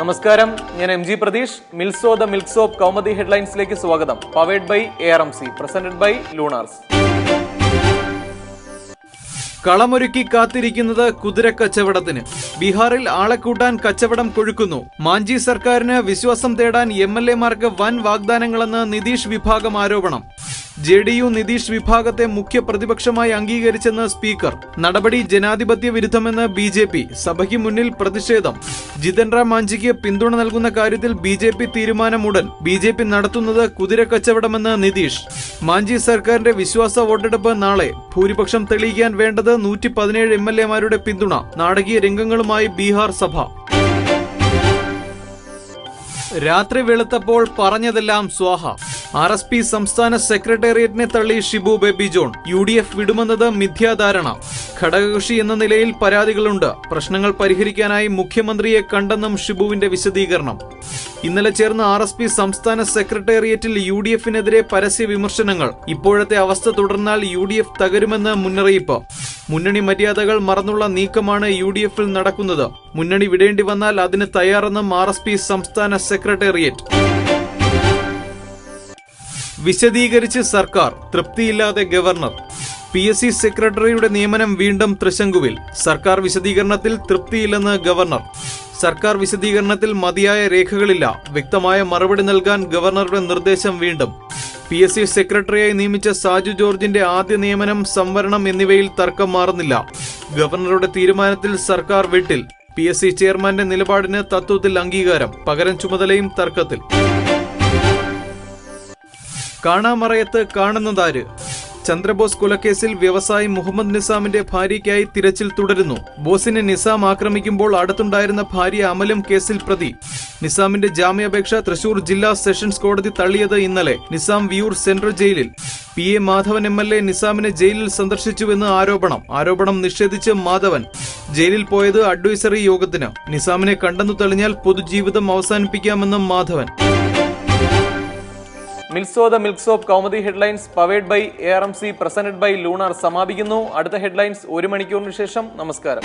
നമസ്കാരം. ഞാൻ M G Pratheesh. മിൽസോ ദ മിൽക്ക് സോപ്പ് കൗമദി ഹെഡ്ലൈൻസിലേക്ക് സ്വാഗതം. Powered by A R M C presented by Lunars കളമൊരുക്കി കാത്തിരിക്കുന്നത് കുതിര കച്ചവടത്തിന്. ബീഹാറിൽ ആളെ കൂട്ടാൻ കച്ചവടം കൊഴുക്കുന്നു. മാഞ്ചി സർക്കാരിന് വിശ്വാസം തേടാൻ എം എൽ എമാർക്ക് വൻ വാഗ്ദാനങ്ങളെന്ന് നിതീഷ് വിഭാഗം ആരോപണം. ജെ ഡി യു നിതീഷ് വിഭാഗത്തെ മുഖ്യ പ്രതിപക്ഷമായി അംഗീകരിച്ചെന്ന് സ്പീക്കർ. നടപടി ജനാധിപത്യ വിരുദ്ധമെന്ന് ബി ജെ പി. സഭയ്ക്ക് മുന്നിൽ പ്രതിഷേധം. ജിതൻ റാം മാഞ്ചിക്ക് പിന്തുണ നൽകുന്ന കാര്യത്തിൽ ബി ജെ പി തീരുമാനമുടൻ ബി ജെ പി നടത്തുന്നത് കുതിര കച്ചവടമെന്ന് നിതീഷ്. മാഞ്ചി സർക്കാരിന്റെ വിശ്വാസ വോട്ടെടുപ്പ് നാളെ. ഭൂരിപക്ഷം തെളിയിക്കാൻ വേണ്ടത് നൂറ്റി പതിനേഴ് എം എൽ എമാരുടെ പിന്തുണ. നാടകീയ രംഗങ്ങളുമായി ബീഹാർ സഭ. രാത്രി വെളുത്തപ്പോൾ പറഞ്ഞതെല്ലാം സ്വാഹ. ആർ എസ് പി സംസ്ഥാന സെക്രട്ടേറിയറ്റിനെ തള്ളി Shibu Baby John. U D F വിടുമെന്നത് മിഥ്യാധാരണ. ഘടകകക്ഷി എന്ന നിലയിൽ പരാതികളുണ്ട്. പ്രശ്നങ്ങൾ പരിഹരിക്കാനായി മുഖ്യമന്ത്രിയെ കണ്ടെന്നും ഷിബുവിന്റെ വിശദീകരണം. ഇന്നലെ ചേർന്ന ആർ എസ് പി സംസ്ഥാന സെക്രട്ടേറിയറ്റിൽ യു ഡി എഫിനെതിരെ പരസ്യ വിമർശനങ്ങൾ. ഇപ്പോഴത്തെ അവസ്ഥ തുടർന്നാൽ യു ഡി എഫ് തകരുമെന്ന് മുന്നറിയിപ്പ്. മുന്നണി മര്യാദകൾ മറന്നുള്ള നീക്കമാണ് യു ഡി എഫിൽ നടക്കുന്നത്. മുന്നണി വിടേണ്ടി വന്നാൽ അതിന് തയ്യാറെന്നും ആർ എസ് പി സംസ്ഥാന സെക്രട്ടേറിയറ്റ്. വിശദീകരിച്ച് സർക്കാർ തൃപ്തിയില്ലാതെ ഗവർണർ. പി എസ് സി സെക്രട്ടറിയുടെ നിയമനം വീണ്ടും തൃശങ്കുവിൽ. സർക്കാർ വിശദീകരണത്തിൽ തൃപ്തിയില്ലെന്ന് ഗവർണർ. സർക്കാർ വിശദീകരണത്തിൽ മതിയായ രേഖകളില്ല. വ്യക്തമായ മറുപടി നൽകാൻ ഗവർണറുടെ നിർദ്ദേശം വീണ്ടും. പി എസ് സി സെക്രട്ടറിയായി നിയമിച്ച സാജു ജോർജിന്റെ ആദ്യ നിയമനം സംവരണം എന്നിവയിൽ തർക്കം മാറുന്നില്ല. ഗവർണറുടെ തീരുമാനത്തിൽ സർക്കാർ വിട്ടിൽ. പി എസ് സി ചെയർമാന്റെ നിലപാടിന് തത്വത്തിൽ അംഗീകാരം പകരം ചുമതലയും തർക്കത്തിൽ. കാണാമറയത്ത് കാണുന്നതാര്? ചന്ദ്രബോസ് കൊലക്കേസിൽ വ്യവസായി മുഹമ്മദ് നിസാമിന്റെ ഭാര്യയ്ക്കായി തിരച്ചിൽ തുടരുന്നു. ബോസിനെ നിസാം ആക്രമിക്കുമ്പോൾ അടുത്തുണ്ടായിരുന്ന ഭാര്യ അമലും കേസിൽ പ്രതി. നിസാമിന്റെ ജാമ്യാപേക്ഷ തൃശൂർ ജില്ലാ സെഷൻസ് കോടതി തള്ളിയത് ഇന്നലെ. നിസാം വിയൂർ സെൻട്രൽ ജയിലിൽ. P A Madhavan M L A നിസാമിനെ ജയിലിൽ സന്ദർശിച്ചുവെന്ന് ആരോപണം. ആരോപണം നിഷേധിച്ച് മാധവൻ. ജയിലിൽ പോയത് അഡ്വൈസറി യോഗത്തിന്. നിസാമിനെ കണ്ടെന്നു തെളിഞ്ഞാൽ പൊതുജീവിതം അവസാനിപ്പിക്കാമെന്നും Madhavan. മിൽസോ the milks of Kaumudi headlines powered by A R M C presented by Lunar സമാപിക്കുന്നു. അടുത്ത ഹെഡ്ലൈൻസ് ഒരു മണിക്കൂറിന് ശേഷം. നമസ്കാരം.